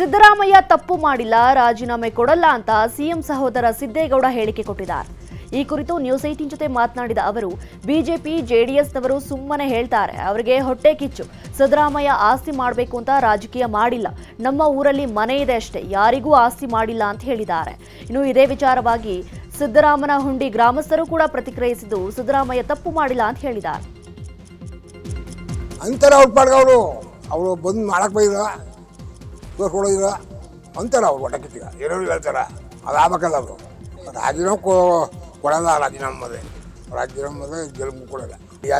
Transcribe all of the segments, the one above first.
ಸಿದ್ದರಾಮಯ್ಯ ತಪ್ಪು ಮಾಡಿಲ್ಲ, ರಾಜೀನಾಮೆ ಕೊಡಲ್ಲ ಅಂತ ಸಿಎಂ ಸಹೋದರ ಸಿದ್ದೇಗೌಡ ಹೇಳಿಕೆ ಕೊಟ್ಟಿದ್ದಾರೆ. ಈ ಕುರಿತು ನ್ಯೂಸ್ ಏಟೀನ್ ಜೊತೆ ಮಾತನಾಡಿದ ಅವರು, ಬಿಜೆಪಿ, ಜೆಡಿಎಸ್ನವರು ಸುಮ್ಮನೆ ಹೇಳ್ತಾರೆ, ಅವರಿಗೆ ಹೊಟ್ಟೆ ಕಿಚ್ಚು. ಸಿದ್ದರಾಮಯ್ಯ ಆಸ್ತಿ ಮಾಡಬೇಕು ಅಂತ ರಾಜಕೀಯ ಮಾಡಿಲ್ಲ. ನಮ್ಮ ಊರಲ್ಲಿ ಮನೆ ಇದೆ ಅಷ್ಟೇ, ಯಾರಿಗೂ ಆಸ್ತಿ ಮಾಡಿಲ್ಲ ಅಂತ ಹೇಳಿದ್ದಾರೆ. ಇನ್ನು ಇದೇ ವಿಚಾರವಾಗಿ ಸಿದ್ದರಾಮನ ಹುಂಡಿ ಗ್ರಾಮಸ್ಥರು ಕೂಡ ಪ್ರತಿಕ್ರಿಯಿಸಿದ್ದು, ಸಿದ್ದರಾಮಯ್ಯ ತಪ್ಪು ಮಾಡಿಲ್ಲ ಅಂತ ಹೇಳಿದ್ದಾರೆ. ಅಂತರ ಅವ್ರ. ಬಂದು ತೋರ್ಸ್ಕೊಡೋದಿಲ್ಲ ಅಂತಾರೆ ಅವ್ರು ಒಟ್ಟ ಕಿತ್ತಿಗ ಏನೋ ಹೇಳ್ತಾರೆ. ಅದು ಆಗ್ಬೇಕಲ್ಲ ಅವರು. ರಾಜೀನಾಮೆ ಕೊ, ಕೊಡಲ್ಲ ರಾಜೀನಾಮೆ ರಾಜೀನಾಮೆ ಗೆಲುವು ಕೊಡಲ್ಲ.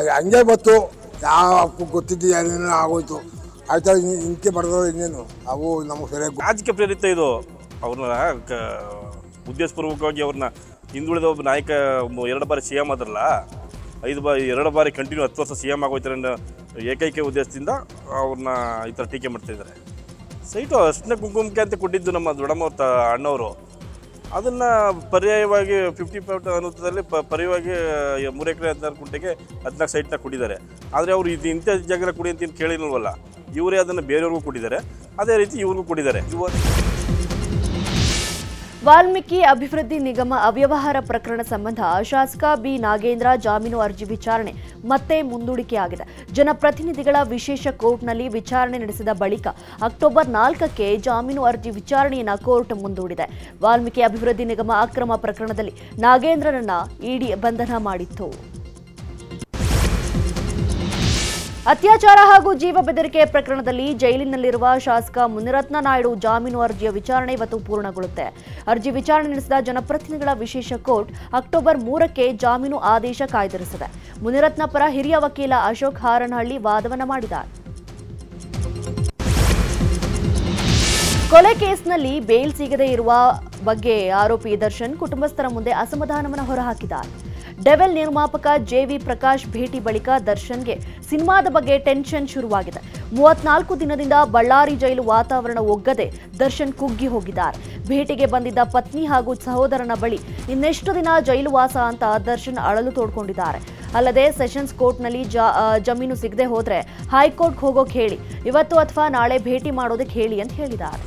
ಹಂಗೆ ಬತ್ತು ಯಾವ ಗೊತ್ತಿದ್ದು ಏನೇನೋ ಆಗೋಯ್ತು. ಆಯ್ತಾ ಇಂಕೆ ಬರ್ತದೆ ಇನ್ನೇನು? ಅವು ನಮಗೆ ಸರಿಯಾಗಿ ರಾಜಕೀಯ ಪ್ರೇರಿತ ಇದು. ಅವ್ರನ್ನ, ಕ- ಉದ್ದೇಶಪೂರ್ವಕವಾಗಿ ಅವ್ರನ್ನ ಹಿಂದುಳಿದ ಒಬ್ಬ ನಾಯಕ ಎರಡು ಬಾರಿ ಸಿ ಎಂ ಆದ್ರಲ್ಲ, ಐದು ಬಾರಿ ಎರಡು ಬಾರಿ ಕಂಟಿನ್ಯೂ ಹತ್ತು ವರ್ಷ ಸಿ ಎಂ ಆಗೋಯ್ತಾರೆ ಏಕೈಕ ಉದ್ದೇಶದಿಂದ ಅವ್ರನ್ನ ಈ ಥರ ಟೀಕೆ ಮಾಡ್ತಾ ಇದ್ದಾರೆ. ಸೈಟು ಅಷ್ಟನೇ ಕುಂಕುಮಕ್ಕೆ ಅಂತ ಕೊಟ್ಟಿದ್ದು ನಮ್ಮ ದೊಡ್ಡಮ್ಮ ತ ಅಣ್ಣವರು. ಅದನ್ನು ಪರ್ಯಾಯವಾಗಿ ಫಿಫ್ಟಿ ಫೈವ್ ಅನುದಾನದಲ್ಲಿ ಪ ಪರ್ಯಾಯವಾಗಿ ಮೂರು ಎಕರೆ ಹದಿನಾರು ಕುಂಟೆಗೆ ಹದಿನಾಲ್ಕು ಸೈಟ್ನ ಕೊಟ್ಟಿದ್ದಾರೆ. ಆದರೆ ಅವರು ಇದು ಇಂಥ ಜಾಗರ ಕೊಡಿ ಅಂತ ಕೇಳಿಲ್ವಲ್ಲ, ಇವರೇ ಅದನ್ನು ಬೇರೆಯವ್ರಿಗೂ ಕೊಟ್ಟಿದ್ದಾರೆ. ಅದೇ ರೀತಿ ಇವ್ರಿಗೂ ಕೊಟ್ಟಿದ್ದಾರೆ. ಇವತ್ತು ವಾಲ್ಮೀಕಿ ಅಭಿವೃದ್ಧಿ ನಿಗಮ ಅವ್ಯವಹಾರ ಪ್ರಕರಣ ಸಂಬಂಧ ಶಾಸಕ ಬಿ ನಾಗೇಂದ್ರ ಜಾಮೀನು ಅರ್ಜಿ ವಿಚಾರಣೆ ಮತ್ತೆ ಮುಂದೂಡಿಕೆಯಾಗಿದೆ. ಜನಪ್ರತಿನಿಧಿಗಳ ವಿಶೇಷ ಕೋರ್ಟ್ನಲ್ಲಿ ವಿಚಾರಣೆ ನಡೆಸಿದ ಬಳಿಕ ಅಕ್ಟೋಬರ್ ನಾಲ್ಕಕ್ಕೆ ಜಾಮೀನು ಅರ್ಜಿ ವಿಚಾರಣೆಯನ್ನು ಕೋರ್ಟ್ ಮುಂದೂಡಿದೆ. ವಾಲ್ಮೀಕಿ ಅಭಿವೃದ್ಧಿ ನಿಗಮ ಅಕ್ರಮ ಪ್ರಕರಣದಲ್ಲಿ ನಾಗೇಂದ್ರನನ್ನ ಇಡಿ ಬಂಧನ ಮಾಡಿತ್ತು. ಅತ್ಯಾಚಾರ ಹಾಗೂ ಜೀವ ಬೆದರಿಕೆ ಪ್ರಕರಣದಲ್ಲಿ ಜೈಲಿನಲ್ಲಿರುವ ಶಾಸಕ ಮುನಿರತ್ನ ನಾಯ್ಡು ಜಾಮೀನು ಅರ್ಜಿಯ ವಿಚಾರಣೆ ಇವತ್ತು ಪೂರ್ಣಗೊಳ್ಳುತ್ತೆ. ಅರ್ಜಿ ವಿಚಾರಣೆ ನಡೆಸಿದ ಜನಪ್ರತಿನಿಧಿಗಳ ವಿಶೇಷ ಕೋರ್ಟ್ ಅಕ್ಟೋಬರ್ ಮೂರಕ್ಕೆ ಜಾಮೀನು ಆದೇಶ ಕಾಯ್ದಿರಿಸಿದೆ. ಮುನಿರತ್ನ ಪರ ಹಿರಿಯ ವಕೀಲ ಅಶೋಕ್ ಹಾರನಹಳ್ಳಿ ವಾದವನ್ನ ಮಾಡಿದ್ದಾರೆ. ಕೊಲೆ ಕೇಸ್ನಲ್ಲಿ ಬೇಲ್ ಸಿಗದೇ ಇರುವ ಬಗ್ಗೆ ಆರೋಪಿ ದರ್ಶನ್ ಕುಟುಂಬಸ್ಥರ ಮುಂದೆ ಅಸಮಾಧಾನವನ್ನು ಹೊರಹಾಕಿದ್ದಾರೆ. ಡೆವೆಲ್ ನಿರ್ಮಾಪಕ ಜೆವಿ ಪ್ರಕಾಶ್ ಭೇಟಿ ಬಳಿಕ ದರ್ಶನ್ಗೆ ಸಿನಿಮಾದ ಬಗ್ಗೆ ಟೆನ್ಷನ್ ಶುರುವಾಗಿದೆ. ಮೂವತ್ನಾಲ್ಕು ದಿನದಿಂದ ಬಳ್ಳಾರಿ ಜೈಲು ವಾತಾವರಣ ಒಗ್ಗದೆ ದರ್ಶನ್ ಕುಗ್ಗಿ ಹೋಗಿದ್ದಾರೆ. ಭೇಟಿಗೆ ಬಂದಿದ್ದ ಪತ್ನಿ ಹಾಗೂ ಸಹೋದರನ ಬಳಿ ಇನ್ನೆಷ್ಟು ದಿನ ಜೈಲು ವಾಸ ಅಂತ ದರ್ಶನ್ ಅಳಲು ತೋಡ್ಕೊಂಡಿದ್ದಾರೆ. ಅಲ್ಲದೆ ಸೆಷನ್ಸ್ ಕೋರ್ಟ್ನಲ್ಲಿ ಜಮೀನು ಸಿಗದೆ ಹೋದ್ರೆ ಹೈಕೋರ್ಟ್ಗೆ ಹೋಗೋಕೆ ಹೇಳಿ, ಇವತ್ತು ಅಥವಾ ನಾಳೆ ಭೇಟಿ ಮಾಡೋದಕ್ಕೆ ಹೇಳಿ ಅಂತ ಹೇಳಿದ್ದಾರೆ.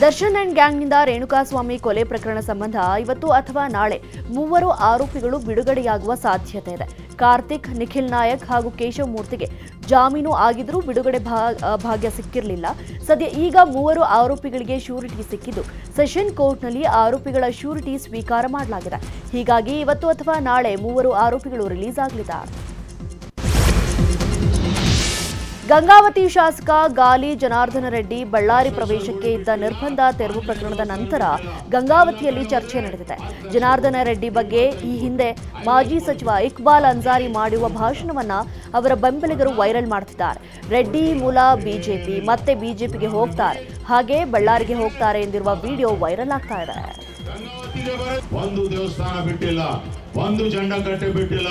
ದರ್ಶನ್ ಅಂಡ್ ಗ್ಯಾಂಗ್ನಿಂದ ರೇಣುಕಾಸ್ವಾಮಿ ಕೊಲೆ ಪ್ರಕರಣ ಸಂಬಂಧ ಇವತ್ತು ಅಥವಾ ನಾಳೆ ಮೂವರು ಆರೋಪಿಗಳು ಬಿಡುಗಡೆಯಾಗುವ ಸಾಧ್ಯತೆ ಇದೆ. ಕಾರ್ತಿಕ್, ನಿಖಿಲ್ ನಾಯಕ್ ಹಾಗೂ ಕೇಶವ್ ಮೂರ್ತಿಗೆ ಜಾಮೀನು ಆಗಿದ್ರೂ ಬಿಡುಗಡೆ ಭಾಗ್ಯ ಸಿಕ್ಕಿರಲಿಲ್ಲ. ಸದ್ಯ ಈಗ ಮೂವರು ಆರೋಪಿಗಳಿಗೆ ಶ್ಯೂರಿಟಿ ಸಿಕ್ಕಿದ್ದು, ಸೆಷನ್ ಕೋರ್ಟ್ನಲ್ಲಿ ಆರೋಪಿಗಳ ಶ್ಯೂರಿಟಿ ಸ್ವೀಕಾರ ಮಾಡಲಾಗಿದೆ. ಹೀಗಾಗಿ ಇವತ್ತು ಅಥವಾ ನಾಳೆ ಮೂವರು ಆರೋಪಿಗಳು ರಿಲೀಸ್ ಆಗಲಿದ್ದಾರೆ. ಗಂಗಾವತಿ ಶಾಸಕ ಗಾಲಿ ಜನಾರ್ದನ ರೆಡ್ಡಿ ಬಳ್ಳಾರಿ ಪ್ರವೇಶಕ್ಕೆ ಇದ್ದ ನಿರ್ಬಂಧ ತೆರವು ಪ್ರಕರಣದ ನಂತರ ಗಂಗಾವತಿಯಲ್ಲಿ ಚರ್ಚೆ ನಡೆದಿದೆ. ಜನಾರ್ದನ ರೆಡ್ಡಿ ಬಗ್ಗೆ ಈ ಹಿಂದೆ ಮಾಜಿ ಸಚಿವ ಇಕ್ಬಾಲ್ ಅನ್ಸಾರಿ ಮಾಡುವ ಭಾಷಣವನ್ನ ಅವರ ಬೆಂಬಲಿಗರು ವೈರಲ್ ಮಾಡ್ತಿದ್ದಾರೆ. ರೆಡ್ಡಿ ಮೂಲ ಬಿಜೆಪಿ, ಮತ್ತೆ ಬಿಜೆಪಿಗೆ ಹೋಗ್ತಾರೆ. ಹಾಗೆ ಬಳ್ಳಾರಿಗೆ ಹೋಗ್ತಾರೆ ಎಂದಿರುವ ವಿಡಿಯೋ ವೈರಲ್ ಆಗ್ತಾ ಇದೆ. ಒಂದು ದೇವಸ್ಥಾನ ಬಿಟ್ಟಿಲ್ಲ, ಒಂದು ಜಂಡ ಕಟ್ಟೆ ಬಿಟ್ಟಿಲ್ಲ.